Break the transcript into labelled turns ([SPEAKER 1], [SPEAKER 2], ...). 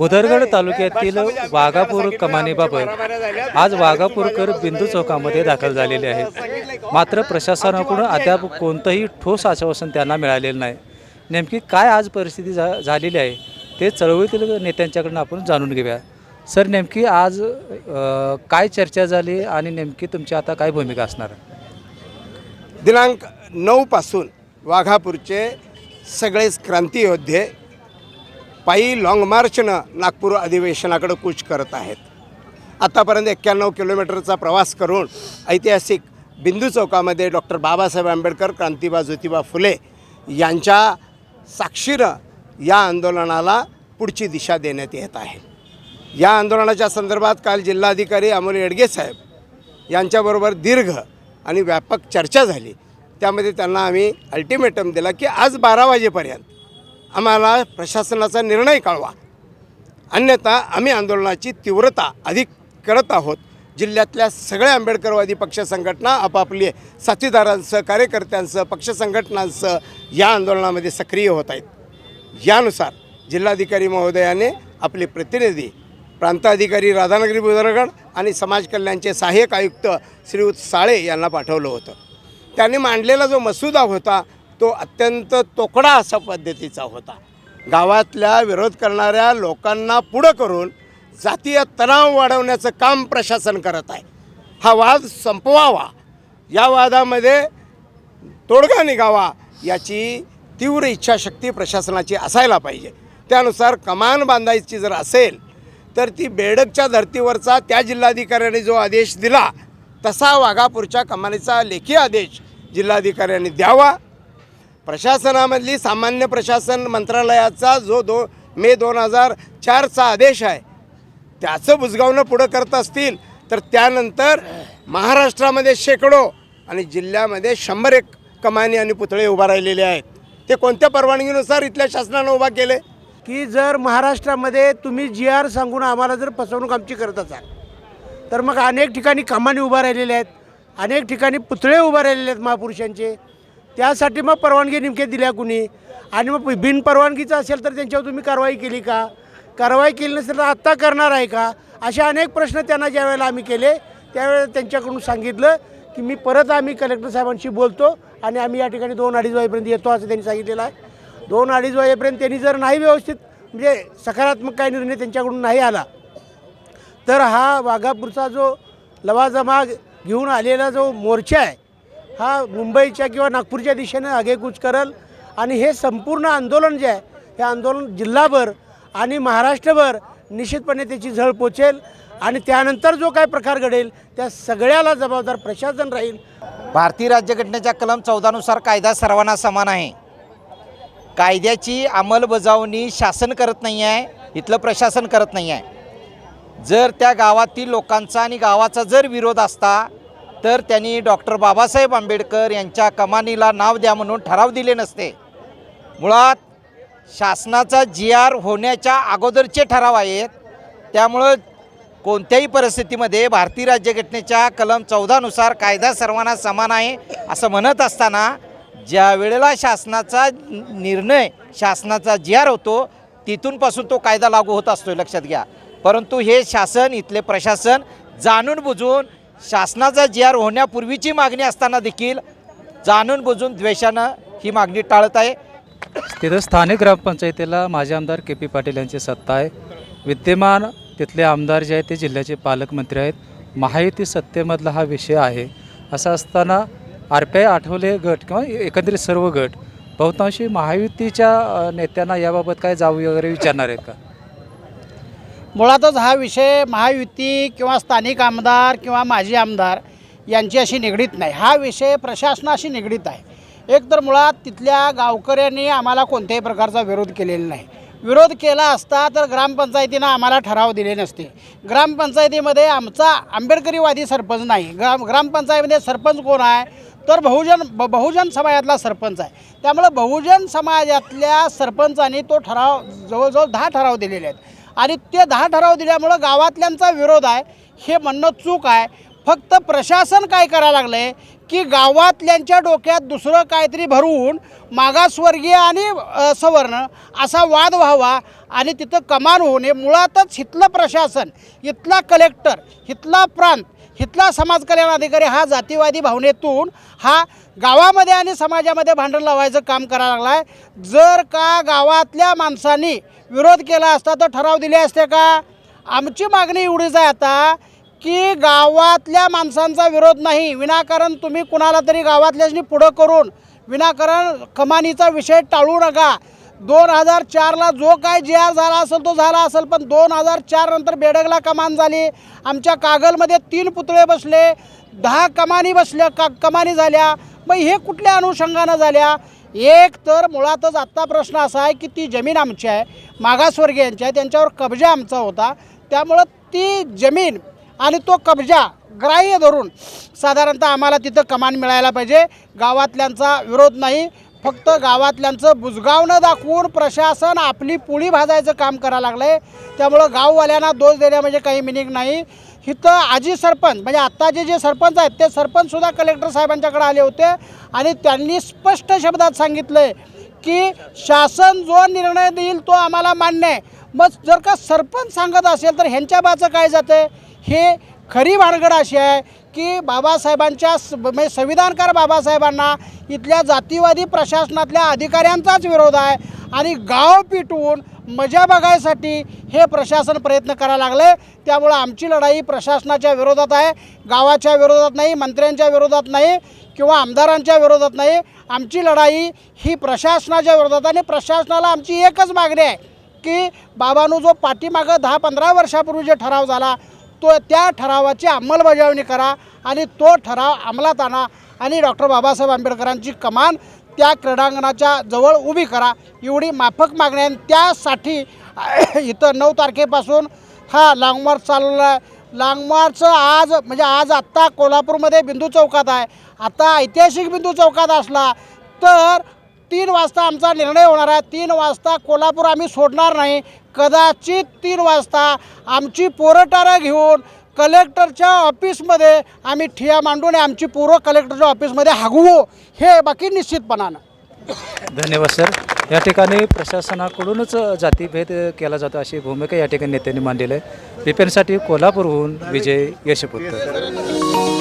[SPEAKER 1] भुदरगड तालुक्यातील वाघापूर कमानीबाबत आज वाघापूरकर बिंदू चौकामध्ये दाखल झालेले आहेत. मात्र प्रशासनाकडून अद्याप कोणतंही ठोस आश्वासन त्यांना मिळालेलं नाही. नेमकी काय आज परिस्थिती झा झालेली आहे ते चळवळीतील नेत्यांच्याकडून आपण जाणून घेऊया. सर नेमकी आज काय चर्चा झाली आणि नेमकी तुमची आता काय भूमिका असणार?
[SPEAKER 2] दिनांक नऊपासून वाघापूरचे सगळेच क्रांती योद्धे पायी लाँग मार्चनं नागपूर अधिवेशनाकडे कूच करत आहेत. आत्तापर्यंत एक्क्याण्णव किलोमीटरचा प्रवास करून ऐतिहासिक बिंदू चौकामध्ये डॉक्टर बाबासाहेब आंबेडकर क्रांतिबा ज्योतिबा फुले यांच्या साक्षीनं या आंदोलनाला पुढची दिशा देण्यात येत आहे. या आंदोलनाच्या संदर्भात काल जिल्हाधिकारी अमोल येडगे साहेब यांच्याबरोबर दीर्घ आणि व्यापक चर्चा झाली. त्यामध्ये त्यांना आम्ही अल्टिमेटम दिला की आज बारा वाजेपर्यंत आम्हाला प्रशासनाचा निर्णय कळवा. अन्यथा आम्ही आंदोलनाची तीव्रता अधिक करत आहोत. जिल्ह्यातल्या सगळ्या आंबेडकरवादी पक्ष संघटना आपापली साथीदारांसह कार्यकर्त्यांसह पक्ष संघटनांसह या आंदोलनामध्ये सक्रिय होत आहेत. यानुसार जिल्हाधिकारी महोदयाने आपले प्रतिनिधी प्रांताधिकारी राधानगरी बुधरगड आणि समाज कल्याणचे सहाय्यक आयुक्त श्रीयुत साळे यांना पाठवलं होतं. त्यांनी मांडलेला जो मसुदा होता तो अत्यंत तोकडा असा पद्धतीचा होता. गावातल्या विरोध करणाऱ्या लोकांना पुढं करून जातीय तणाव वाढवण्याचं काम प्रशासन करत आहे. हा वाद संपवावा. या वादामध्ये तोडगा निघावा याची तीव्र इच्छाशक्ती प्रशासनाची असायला पाहिजे. त्यानुसार कमान बांधायची जर असेल तर ती बेडकच्या धर्तीवरचा त्या जिल्हाधिकाऱ्याने जो आदेश दिला तसा वाघापूरच्या कमानीचा लेखी आदेश जिल्हाधिकाऱ्यांनी द्यावा. प्रशासनामधली सामान्य प्रशासन मंत्रालयाचा जो दो मे दोन हजार चारचा आदेश आहे त्याचं बुजगावणं पुढं करत असतील तर त्यानंतर महाराष्ट्रामध्ये शेकडो आणि जिल्ह्यामध्ये शंभर एक कमानी आणि पुतळे उभा राहिलेले आहेत. ते कोणत्या परवानगीनुसार इथल्या शासनानं उभा केले?
[SPEAKER 3] की जर महाराष्ट्रामध्ये तुम्ही जी आर सांगून आम्हाला जर फसवणूक आमची करत असाल तर मग अनेक ठिकाणी कमानी उभा राहिलेल्या आहेत अनेक ठिकाणी पुतळे उभा राहिलेले आहेत महापुरुषांचे. त्यासाठी मग परवानगी नेमके दिल्या कुणी? आणि मग बिनपरवानगीचं असेल तर त्यांच्यावर तुम्ही कारवाई केली का? कारवाई केली नसेल तर आत्ता करणार आहे का? असे अनेक प्रश्न त्यांना ज्यावेळेला आम्ही केले त्यावेळेला त्यांच्याकडून सांगितलं की मी परत आम्ही कलेक्टर साहेबांशी बोलतो आणि आम्ही या ठिकाणी दोन अडीच वाजेपर्यंत येतो असं त्यांनी सांगितलेलं आहे. दोन अडीच वाजेपर्यंत त्यांनी जर नाही व्यवस्थित म्हणजे सकारात्मक काही निर्णय त्यांच्याकडून नाही आला तर हा वाघापूरचा जो लवाजमा घेऊन आलेला जो मोर्चा आहे हा मुंबईच्या किंवा नागपूरच्या दिशेनं आगेकूच करल. आणि हे संपूर्ण आंदोलन जे आहे हे आंदोलन जिल्हाभर आणि महाराष्ट्रभर निश्चितपणे त्याची झळ पोचेल. आणि त्यानंतर जो काय प्रकार घडेल त्या सगळ्याला जबाबदार प्रशासन राहील.
[SPEAKER 4] भारतीय राज्यघटनेच्या कलम चौदानुसार कायदा सर्वांना समान आहे. कायद्याची अंमलबजावणी शासन करत नाही आहे इथलं प्रशासन करत नाही आहे. जर त्या गावातील लोकांचा आणि गावाचा जर विरोध असता तर त्यांनी डॉक्टर बाबासाहेब आंबेडकर यांच्या कमानीला नाव द्या म्हणून ठराव दिले नसते. मुळात शासनाचा जी आर होण्याच्या अगोदरचे ठराव आहेत. त्यामुळं कोणत्याही परिस्थितीमध्ये भारतीय राज्यघटनेच्या कलम चौदानुसार कायदा सर्वांना समान आहे असं म्हणत असताना ज्या वेळेला शासनाचा निर्णय शासनाचा जी आर होतो तिथूनपासून तो कायदा लागू होत असतो लक्षात घ्या. परंतु हे शासन इथले प्रशासन जाणून बुजून शासनाचा जी आर होण्यापूर्वीची मागणी असताना देखील जाणून बुजून द्वेषानं ही मागणी टाळत आहे.
[SPEAKER 1] तिथं स्थानिक ग्रामपंचायतीला माजी आमदार के पी पाटील यांची सत्ता आहे. विद्यमान तिथले आमदार जे आहेत ते जिल्ह्याचे पालकमंत्री आहेत. महायुती सत्तेमधला हा विषय आहे. असं असताना आर पी आय आठवले गट किंवा एकंदरीत सर्व गट बहुतांशी महायुतीच्या नेत्यांना याबाबत काय जाऊ वगैरे विचारणार आहेत का?
[SPEAKER 5] मुळातच हा विषय महायुती किंवा स्थानिक आमदार किंवा माजी आमदार यांची अशी निगडीत नाही. हा विषय प्रशासनाशी निगडीत आहे. एक तर मुळात तिथल्या गावकऱ्यांनी आम्हाला कोणत्याही प्रकारचा विरोध केलेला नाही. विरोध केला असता तर ग्रामपंचायतीनं आम्हाला ठराव दिले नसते. ग्रामपंचायतीमध्ये आमचा आंबेडकरीवादी सरपंच नाही. ग्राम ग्रामपंचायतीमध्ये सरपंच कोण आहे? तर बहुजन ब बहुजन समाजातला सरपंच आहे. त्यामुळं बहुजन समाजातल्या सरपंचांनी तो ठराव जवळजवळ दहा ठराव दिलेले आहेत. आणि ते दहा ठराव दिल्यामुळं गावातल्यांचा विरोध आहे. हे म्हणणं चूक आहे. फक्त प्रशासन काय करायला लागलं आहे की गावातल्यांच्या डोक्यात दुसरं काहीतरी भरून मागासवर्गीय आणि सवर्ण असा वाद व्हावा आणि तिथं कमान होणे. मुळातच इथलं प्रशासन इथला कलेक्टर इथला प्रांत इथला समाज कल्याण अधिकारी हा जातीवादी भावनेतून हा गावामध्ये आणि समाजामध्ये भांडण लावायचं काम करायला लागला आहे जर का गावातल्या माणसांनी विरोध केला असता तर ठराव दिले असते का? आमची मागणी एवढीच आहे आता की गावातल्या माणसांचा विरोध नाही. विनाकारण तुम्ही कुणाला तरी गावातल्यानी पुढं करून विनाकारण कमानीचा विषय टाळू नका. दोन हजार चारला जो काय जे आर झाला असेल तो झाला असेल पण दोन हजार चार नंतर बेडगला कमान झाली. आमच्या कागलमध्ये तीन पुतळे बसले दहा कमानी बसल्या का कमानी झाल्या. मग हे कुठल्या अनुषंगानं झाल्या? एक तर मुळातच आत्ता प्रश्न असा आहे की ती जमीन आमची आहे. मागासवर्गीयांची आहे. त्यांच्यावर कब्जा आमचा होता. त्यामुळं ती जमीन आणि तो कब्जा ग्राह्य धरून साधारणतः आम्हाला तिथं कमान मिळायला पाहिजे. गावातल्यांचा विरोध नाही. फक्त गावातल्यांचं बुजगावणं दाखवून प्रशासन आपली पुळी भाजायचं काम करायला लागलं आहे त्यामुळं गाववाल्यांना दोष देण्या म्हणजे काही मिनिंग नाही. इथं आजी सरपंच म्हणजे आत्ताचे जे सरपंच आहेत ते सरपंचसुद्धा कलेक्टर साहेबांच्याकडे आले होते. आणि त्यांनी स्पष्ट शब्दात सांगितलं आहे की शासन जो निर्णय देईल तो आम्हाला मान्य आहे. मग जर का सरपंच सांगत असेल तर ह्यांच्या बाचं काय जातं हे खरी भानगड अशी आहे की बाबासाहेबांच्या स- म्हणजे संविधानकार बाबासाहेबांना इथल्या जातीवादी प्रशासनातल्या अधिकाऱ्यांचाच विरोध आहे आणि गाव पिटवून मजा बघायसाठी हे प्रशासन प्रयत्न करायला लागलं. त्यामुळं आमची लढाई प्रशासनाच्या विरोधात आहे गावाच्या विरोधात नाही मंत्र्यांच्या विरोधात नाही किंवा आमदारांच्या विरोधात नाही. आमची लढाई ही प्रशासनाच्या विरोधात आणि प्रशासनाला आमची एकच मागणी आहे की बाबांनो जो पाठीमागं दहा पंधरा वर्षापूर्वी जे ठराव झाला तो त्या ठरावाची अंमलबजावणी करा आणि तो ठराव अंमलात आणा. आणि डॉक्टर बाबासाहेब आंबेडकरांची कमान त्या क्रीडांगणाच्या जवळ उभी करा. एवढी माफक मागणी आहे. आणि त्यासाठी इथं नऊ तारखेपासून हा लाँग मार्च चालवला आहे लाँग मार्च आज म्हणजे आज आत्ता कोल्हापूरमध्ये बिंदू चौकात आहे. आता ऐतिहासिक बिंदू चौकात असला तर तीन वाजता आमचा निर्णय होणार आहे. तीन वाजता कोल्हापूर आम्ही सोडणार नाही. कदाचित तीन वाजता आमची पोरटारं घेऊन कलेक्टरच्या ऑफिसमध्ये आम्ही ठिया मांडून आमची पूर्व कलेक्टरच्या ऑफिसमध्ये हागवू. हे बाकी निश्चितपणानं.
[SPEAKER 1] धन्यवाद सर. या ठिकाणी प्रशासनाकडूनच जातीभेद केला जातो अशी भूमिका या ठिकाणी नेत्यांनी मांडलेली आहे. बिपेनसाठी कोल्हापूरहून विजय यशपुत्र